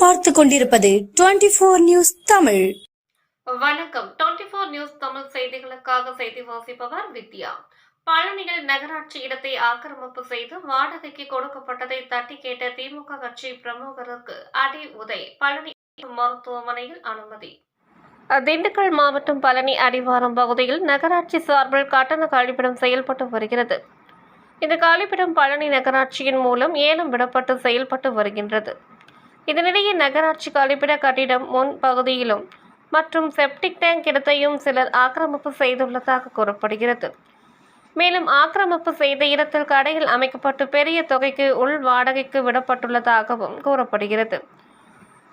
பார்த்து கொண்டிருப்பது twenty four news Tamil. வணக்கம். டுவெண்டி போர் நியூஸ் தமிழ் செய்திகளுக்காக செய்தி வாசிப்பவர் வித்யா. பழனியில் நகராட்சி இடத்தை ஆக்கிரமிப்பு செய்து வாடகைக்கு கொடுக்கப்பட்டதை தட்டி கேட்ட திமுக கட்சி பிரமுகருக்கு அடி உதை. பழனி மருத்துவமனையில் அனுமதி. திண்டுக்கல் மாவட்டம் பழனி அடிவாரம் பகுதியில் நகராட்சி சார்பில் கட்டண கழிப்பிடம் செயல்பட்டு வருகிறது. இந்த கழிப்பிடம் பழனி நகராட்சியின் மூலம் ஏலம் விடப்பட்டு செயல்பட்டு வருகின்றது. இதனிடையே நகராட்சி கழிப்பிட கட்டிடம் முன் பகுதியிலும் மற்றும் செப்டிக் டேங்க் இடத்தையும் சிலர் ஆக்கிரமிப்பு செய்துள்ளதாக கூறப்படுகிறது. மேலும் ஆக்கிரமிப்பு செய்த இடத்தில் கடையில் அமைக்கப்பட்டு பெரிய தொகைக்கு உள் வாடகைக்கு விடப்பட்டுள்ளதாகவும் கூறப்படுகிறது.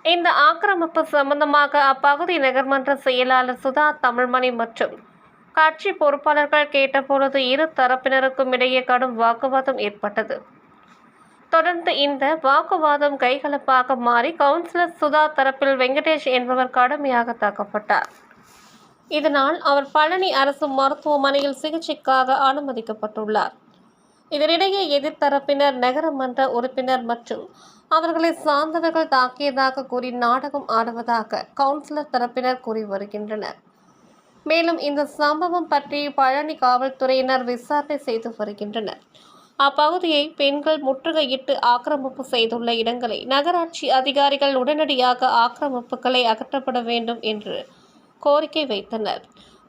இந்த ஆக்கிரமிப்பு சம்பந்தமாக அப்பகுதி நகர்மன்ற செயலாளர் சுதா தமிழ்மணி மற்றும் கட்சி பொறுப்பாளர்கள் கேட்டபொழுது இரு தரப்பினருக்கும் இடையே கடும் வாக்குவாதம் ஏற்பட்டது. தொடர்ந்து இந்த வாக்குவாதம் கைகலப்பாக மாறி கவுன்சிலர் சுதா தரப்பில் வெங்கடேஷ் என்பவர் கடுமையாக தாக்கப்பட்டார். இதனால் அவர் பழனி அரசு மருத்துவமனையில் சிகிச்சைக்காக அனுமதிக்கப்பட்டுள்ளார். இதனிடையே எதிர்த்தரப்பினர் நகரமன்ற உறுப்பினர் மற்றும் அவர்களை சார்ந்தவர்கள் தாக்கியதாக கூறி நாடகம் ஆடுவதாக கவுன்சிலர் தரப்பினர் கூறி வருகின்றனர். மேலும் இந்த சம்பவம் பற்றி பழனி காவல்துறையினர் விசாரணை செய்து வருகின்றனர். அப்பகுதியை பெண்கள் முற்றுகையிட்டு ஆக்கிரமிப்பு செய்துள்ள இடங்களை நகராட்சி அதிகாரிகள் உடனடியாக ஆக்கிரமிப்புகளை அகற்றப்பட வேண்டும் என்று கோரிக்கை வைத்தனர்.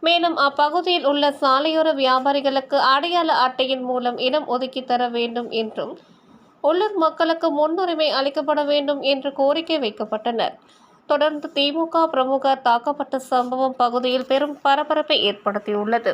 மேலும் அப்பகுதியில் உள்ள சாலையோர வியாபாரிகளுக்கு அடையாள அட்டையின் மூலம் இடம் ஒதுக்கி தர வேண்டும் என்றும் உள்ளூர் மக்களுக்கு முன்னுரிமை அளிக்கப்பட வேண்டும் என்று கோரிக்கை வைக்கப்பட்டனர். தொடர்ந்து திமுக பிரமுகர் தாக்கப்பட்ட சம்பவம் பகுதியில் பெரும் பரபரப்பை ஏற்படுத்தியுள்ளது.